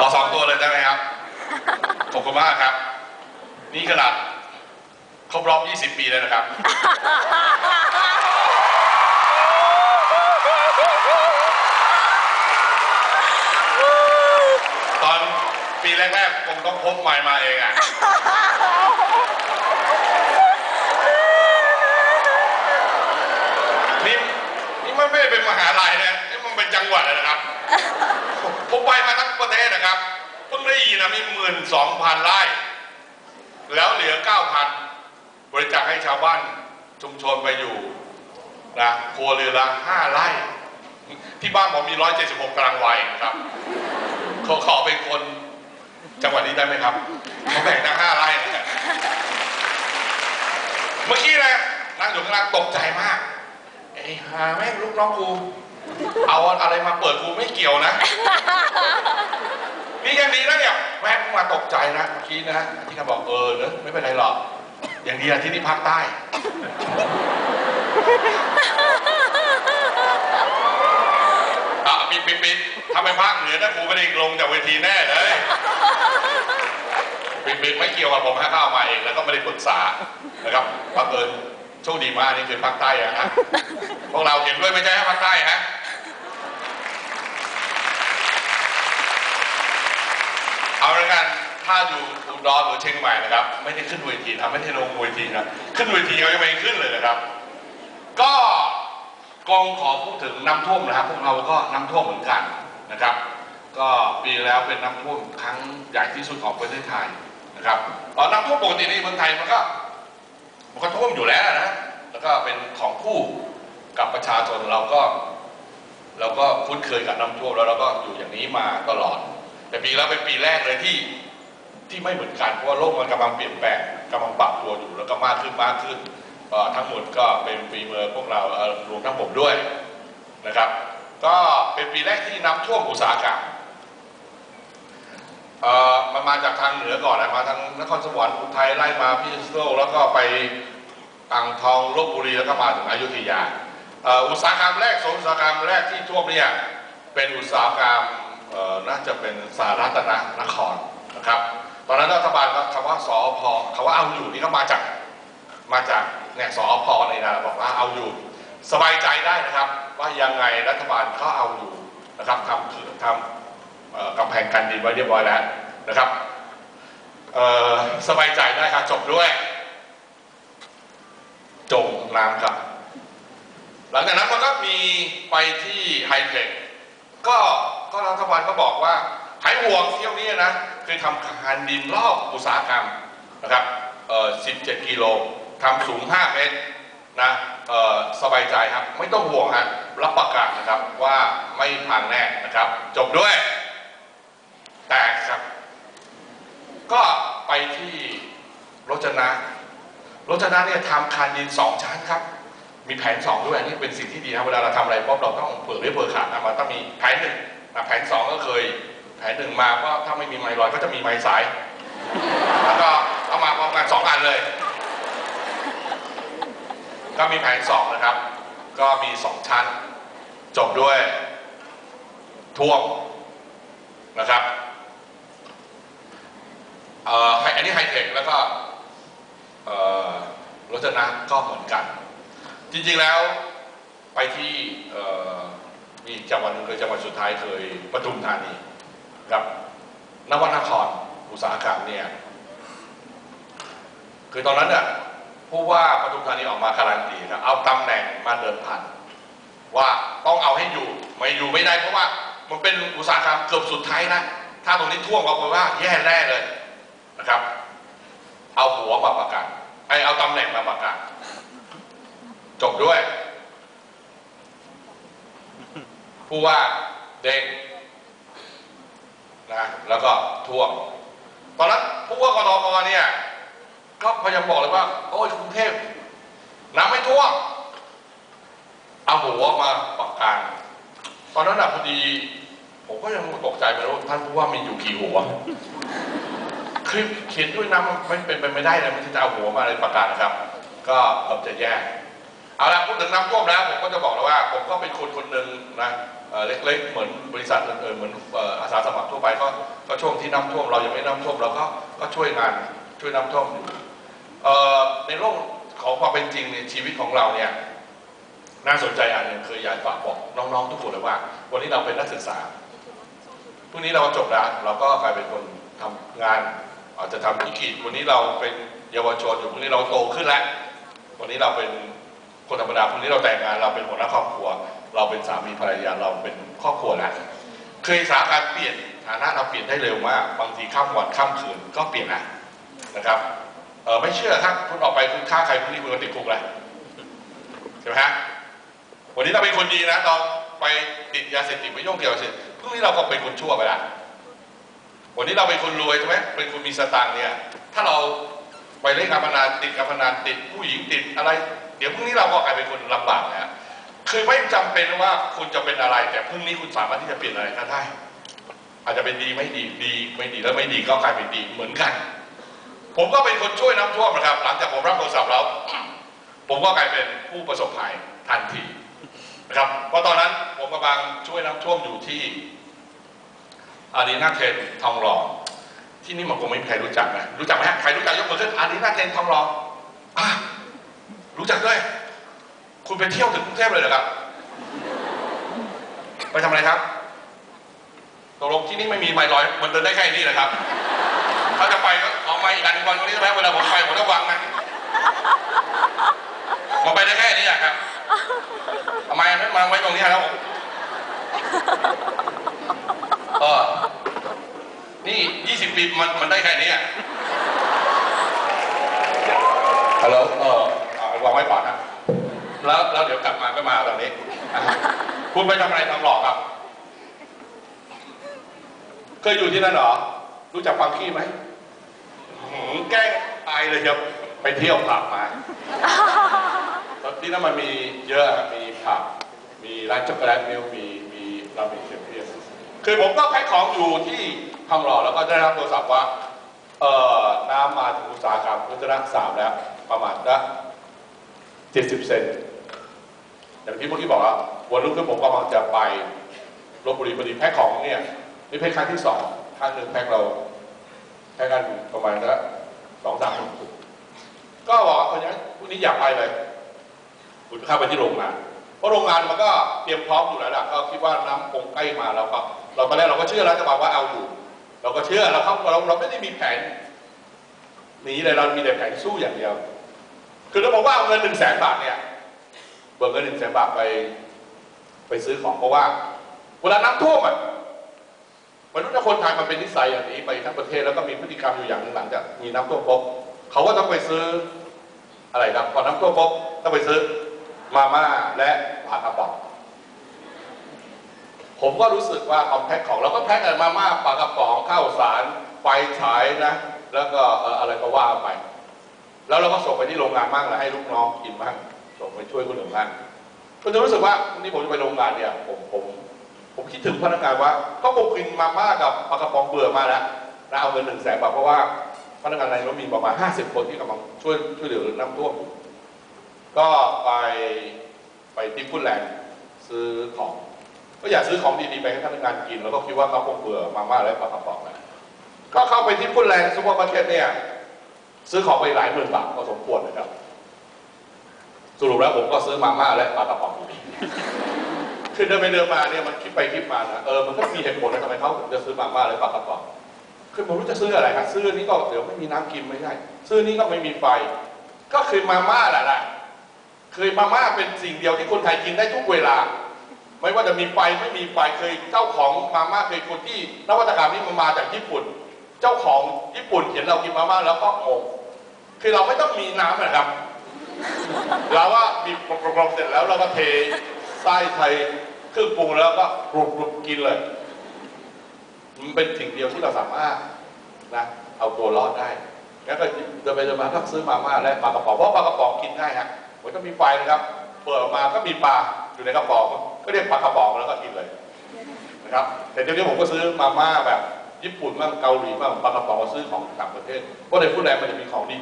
ขอสองตัวเลยได้ไหมครับ ขอบคุณมากครับ นี่ขนาดครบรอบ 20 ปีเลยนะครับ ตอนปีแรกๆผมต้องพกไมค์มาเองอะ นี่นี่มันไม่ได้เป็นมหาลัยนะนี่มันเป็นจังหวัดเลยนะครับ ผมไปมาทั้งประเทศนะครับ เพิ่งได้ยิ นนะมีหมื่นสองพันไร่ แล้วเหลือเก้าพันบริจาคให้ชาวบ้านชุมชนไปอยู่นะครัวเรือนละห้าไร่ ที่บ้านผมมีร้อยเจ็ดสิบหกตารางวาเองครับขอขอเป็นคนจังหวัดนี้ได้ไหมครับเขาแบ่งตั้งห้าไร่นะเมื่อกี้นะนั่งอยู่ข้างล่างตกใจมากไอ้หาแม่งลูกน้องกู เอาอะไรมาเปิดกูไม่เกี่ยวนะ นี่ยังดีนะเนี่ยแม่งมาตกใจนะเมื่อกี้นะที่เขาบอกเออเนอะไม่เป็นไรหรอก อย่างดีอะที่นี่ภาคใต้ อะปิดปิดปิดถ้าไปภาคเหนือนะครูไม่ได้ลงจากเวทีแน่เลยปิดปิดไม่เกี่ยวกับผมฮะเข้ามาเองแล้วก็ไม่ได้ปรึกษานะครับบังเอิญโชคดีมากนี่คือภาคใต้อะฮะพวกเราเห็นด้วยไม่ใช่ฮะภาคใต้ฮะ เอาละกัน ถ้าอยู่อุดรหรือเชียงใหม่นะครับ ไม่ได้ขึ้นเวทีนะไม่ได้ลงเวทีนะขึ้นเวทีเขายังไม่ขึ้นเลยนะครับ ก็กองขอพูดถึงน้ำท่วมนะครับ พวกเราก็น้ำท่วมเหมือนกันนะครับ ก็ปีแล้วเป็นน้ำท่วมครั้งใหญ่ที่สุดของประเทศไทยนะครับเอ่อน้ำท่วมปกติในเมืองไทยมันก็มันก็ท่วมอยู่แล้วนะแล้วก็เป็นของคู่กับประชาชนเราก็ เราก็คุ้นเคยกับน้ำท่วมแล้วเราก็อยู่อย่างนี้มาตลอด แต่ปีแล้วเป็นปีแรกเลยที่ ที่ไม่เหมือนกันเพราะว่าโลกมันกำลังเปลี่ยนแปลงกำลังปรับตัวอยู่แล้วก็มากขึ้นมากขึ้นทั้งหมดก็เป็นปีเมือพวกเรารวมทั้งผมด้วยนะครับ ก็เป็นปีแรกที่น้ำท่วมอุตสาหกรรมเออมันมาจากทางเหนือก่อนนะมาทางนครสวรรค์อุทัยไล่มาพิษณุโลกแล้วก็ไปอ่างทองลบบุรีแล้วก็มาถึงอยุธยาอุตสาหกรรมแรกโซนอุตสาหกรรมแรกที่ท่วมเนี่ยเป็นอุตสาหกรรมน่าจะเป็นสารัตนนครนะครับ ตอนนั้นรัฐบาลก็คำว่าสอพคำว่าเอาอยู่นี่ก็มาจากมาจากเนี่ยสอพในนะบอกว่าเอาอยู่ สบายใจได้นะครับ ว่ายังไงรัฐบาลเขาเอาอยู่นะครับทำคือทำกำแพงกันดินไว้เรียบร้อยแล้วนะครับสบายใจได้ครับจบด้วย จมน้ำครับ หลังจากนั้นมันก็มีไปที่ไฮเทคก็ก็รัฐบาลก็บอกว่าหายห่วงเที่ยวนี้นะ คือทำคานดินรอบอุตสาหกรรมนะครับเอ่อ17 กิโลทำสูง 5 เมตรนะเอ่อสบายใจครับ ไม่ต้องห่วงฮะรับประกันนะครับว่าไม่พังแน่นะครับ จบด้วย แต่ครับ ก็ไปที่รจนะรจนะเนี่ยทำคานดินสองชั้นครับ มีแผนสองด้วยนี่เป็นสิ่งที่ดีนะเวลาเราทำอะไรป๊บเราต้องเผื่อหรือเผื่อขาดนะมันต้องมีแผนหนึ่งนะแผนสองก็เคย แผนหนึ่งมาก็ถ้าไม่มีไมลอยก็จะมีไมสาย แล้วก็เอามาพร้อมกันสองอันเลย ก็มีแผนสองนะครับ ก็มีสองชั้น จบด้วยท่วมนะครับเอ่ออันนี้ไฮเทคแล้วก็เอ่อรถนะก็เหมือนกัน จริงๆแล้วไปที่มีจังหวัดหนึ่งเคยจังหวัดสุดท้ายเคยปทุมธานี กับนวนครอุตสาหกรรมเนี่ยคือตอนนั้นเนี่ยผู้ว่าปทุมธานีออกมาการันตีครับเอาตำแหน่งมาเดิมพันว่าต้องเอาให้อยู่ไม่อยู่ไม่ได้เพราะว่ามันเป็นอุตสาหกรรมเกือบสุดท้ายนะ ถ้าตรงนี้ท่วมก็แปลว่าแย่แน่เลยนะครับ เอาหัวมาประกันไอเอาตำแหน่งมาประกันจบด้วย ผู้ว่าเด้ง นะแล้วก็ท่วมตอนนั้นผู้ว่ากรทมเนี่ยก็พยายามบอกเลยว่า โอ้ยกรุงเทพน้ำไม่ท่วมเอาหัวมาประกันตอนนั้นนะพอดี ผมก็ยังตกใจไปว่าท่านผู้ว่ามีอยู่กี่หัวคือเขียนด้วยน้ำมันเป็นไปไม่ได้เลยมันจะเอาหัวมาอะไรประกาศนะครับ ก็เกือบจะแย่ เอาละพูดถึงน้ำท่วมแล้วผมก็จะบอกแล้วว่า ผมก็เป็นคนคนหนึ่งนะเเล็กๆ เหมือนบริษัทอื่นๆเหมือนออาสาสมัครทั่วไปก็ก็ช่วงที่น้ำท่วมเรายังไม่น้ำท่วมเราก็ก็ช่วยงานช่วยน้ำท่วมอยู่ในโลกของความเป็นจริงในชีวิตของเราเนี่ยน่าสนใจอันหนึ่งคืออยากฝากบอกน้องๆทุกคนเลยว่า วันนี้เราเป็นนักศึกษาพรุ่งนี้เราจบแล้วเราก็กลายเป็นคนทำงาน อาจจะทำธุรกิจวันนี้เราเป็นเยาวชนอยู่พรุ่งนี้เราโตขึ้นแล้ววันนี้เราเป็น คนธรรมดาพรุ่งนี้เราแต่งงานเราเป็นหัวหน้าครอบครัว เราเป็นสามีภรรยาเราเป็นครอบครัวแล้วเคยสถานการณ์เปลี่ยนฐานะเราเปลี่ยนได้เร็วมากบางทีข้ามวันข้ามคืนก็เปลี่ยนนะนะครับเออไม่เชื่อถ้าคุณออกไปคุณฆ่าใครพรุ่งนี้คุณก็ติดคุกเลยใช่ไหมฮะวันนี้เราเป็นคนดีนะเราไปติดยาเสพติดไปยุ่งเกี่ยวกับเสพติดพรุ่งนี้เราก็เป็นคนชั่วไปละวันนี้เราเป็นคนรวยใช่ไหมเป็นคนมีสตางค์เนี่ยถ้าเราไปเล่นการพนันติดการพนันติดผู้หญิงติดอะไร เดี๋ยวพรุ่งนี้เราก็กลายเป็นคนลำบากนะคือไม่จำเป็นว่าคุณจะเป็นอะไร แต่พรุ่งนี้คุณสามารถที่จะเปลี่ยนอะไรก็ได้ อาจจะเป็นดีไม่ดีดีไม่ดีแล้วไม่ดีก็กลายเป็นดีเหมือนกัน ผมก็เป็นคนช่วยน้ำท่วมนะครับ หลังจากผมรับโทรศัพท์แล้ว ผมก็กลายเป็นผู้ประสบภัยทันทีนะครับเพราะตอนนั้นผมกำลังช่วยน้ำท่วมอยู่ที่อารีนาเทนทองหล่อที่นี่มันคงไม่มีใครรู้จักนะรู้จักไหมฮะใครรู้จักยกมือขึ้นอารีนาเทนทองหล่ออะ รู้จักด้วย คุณไปเที่ยวถึงกรุงเทพเลยเหรอครับ ไปทำอะไรครับตกลงที่นี่ไม่มีไมล์ลอย มันเดินได้แค่นี้เลยครับ ถ้าจะไปก็เอาไมค์อีกอันหนึ่งวางตรงนี้ใช่ไหมเวลาผมไปผมต้องวางนะผมไปได้แค่นี้อะครับทำไมอันนั้นมาไว้ตรงนี้ครับผมเออนี่20ปีมันมันได้แค่นี้อะฮัลโหลเออเอ วางไว้ก่อนนะแล้วแล้วเดี๋ยวกลับมาก็มาตรงนี้ คุณไปทำอะไรทำหลอกครับ เคยอยู่ที่นั่นหรอ รู้จักฟังขี้ไหมแกล้งอายเลยครับ ไปเที่ยวผับมาตอนที่นั่นมันมีเยอะมีผับ มีร้านช็อกโกแลตมิลมีมีราเมงเชฟเพียคือผมก็แพ็คของอยู่ที่ทองหล่อแล้วก็ได้รับโทรศัพท์ว่า เอ่อน้ำมาถึงอุตสาหกรรมพัฒนะสามแล้ว ประมาณละ เจ็ดสิบเซนอย่างที่เมื่อกี้บอกว่าวันรุ่งขึ้นผมกำลังจะไปลบบุรีพอดีแพ็คของเนี่ยนี่แพ็คครั้งที่สองครั้งหนึ่งแพ็คเราแพ็คกันประมาณละสองสามถุงก็บอกว่าคนนี้พรุ่งนี้อยากไปเลยคุณเข้าไปที่โรงงานเพราะโรงงานมันก็เตรียมพร้อมอยู่แล้วล่ะก็คิดว่าน้ำคงใกล้มาเราก็เราตอนแรกเราก็เชื่อแล้วจะบอกว่าเอาอยู่ เราก็เชื่อเราเขาเราเราไม่ได้มีแผนหนีเลยเรามีแต่แผนสู้อย่างเดียว คือเราบอกว่าเงินหนึ่งแสนบาทเนี่ยเบิกเงินหนึ่งแสนบาทไป ไปซื้อของเพราะว่า เวลาน้ำท่วมอะมนุษย์คนไทยมันเป็นนิสัยอย่างนี้ไปทั้งประเทศแล้วก็มีพฤติกรรมอยู่อย่างหนึ่งหลังจากมีน้ำท่วมปุ๊บเขาก็ต้องไปซื้ออะไรนะพอน้ำท่วมปุ๊บต้องไปซื้อมาม่าและปลากระป๋องผมก็รู้สึกว่าเอาแพ็คของเราก็แพ็คกันมาม่าปลากระป๋องข้าวสารไฟฉายนะ แล้วก็อ่ออะไรก็ว่าไป แล้วเราก็ส่งไปที่โรงงานบ้างแล้วให้ลูกน้องกินบ้างส่งไปช่วยคนอื่นบ้างก็จะรู้สึกว่าวันนี้ผมจะไปโรงงานเนี่ยผมผมผมคิดถึงพนักงานว่าก็คงกินมาม่ากับปลากระป๋องเบื่อมาแล้วนะเอาเงินหนึ่งแสนบาทเพราะว่าพนักงานในรามีประมาณห้าสิบคนที่กำลังช่วยช่วยเหลือน้ำท่วมก็ไปไปที่พุทแลนด์ซื้อของ ก็อยากซื้อของดีๆไปให้พนักงานกิน แล้วก็คิดว่าเขาคงเบื่อมาม่าและปลากระป๋องแล้วก็เข้าไปที่พุทแลนด์ซูเปอร์มาร์เก็ตเนี่ย ซื้อของไปหลายหมื่นบาทพอสมควรนะครับ สรุปแล้วผมก็ซื้อมาม่าและปลากระป๋องคือเดินไปเดินมาเนี่ยมันคิดไปคิดมานะเออมันก็มีเหตุผลนะทำไมเขาถึงจะซื้อมาม่าและปลากระป๋องคือผมรู้จะซื้ออะไรครับซื้อนี้ก็เดี๋ยวไม่มีน้ำกินไม่ใช่ซื้อนี้ก็ไม่มีไฟ ก็คือมาม่าแหละนะคือมาม่าเป็นสิ่งเดียวที่คนไทยกินได้ทุกเวลา ไม่ว่าจะมีไฟไม่มีไฟเคยเจ้าของมาม่าเคยคนที่นวัตกรรมนี้มันมาจากญี่ปุ่น เจ้าของญี่ปุ่นเห็นเรากินมาม่าแล้วก็งงคือเราไม่ต้องมีน้ำนะครับเราว่ามีกรอบๆเสร็จแล้วเราก็เทไส้ไทยเครื่องปรุงแล้วก็กรุบๆกินเลย มันเป็นสิ่งเดียวที่เราสามารถนะเอาตัวรอดได้งั้นก็เดินไปเดินมาก็ซื้อมาม่าและปลากระป๋องเพราะปลากระป๋องกินง่ายฮะมันก็มีไฟนะครับ เปิดออกมาก็มีปลาอยู่ในกระป๋องก็เรียกปลากระป๋องแล้วก็กินเลยนะครับแต่เดี๋ยวนี้ผมก็ซื้อมาม่าแบบ ญี่ปุ่นบ้างเกาหลีบ้างปลากระป๋องซื้อของต่างประเทศเพราะในฟุตแลนด์มันจะมีของดี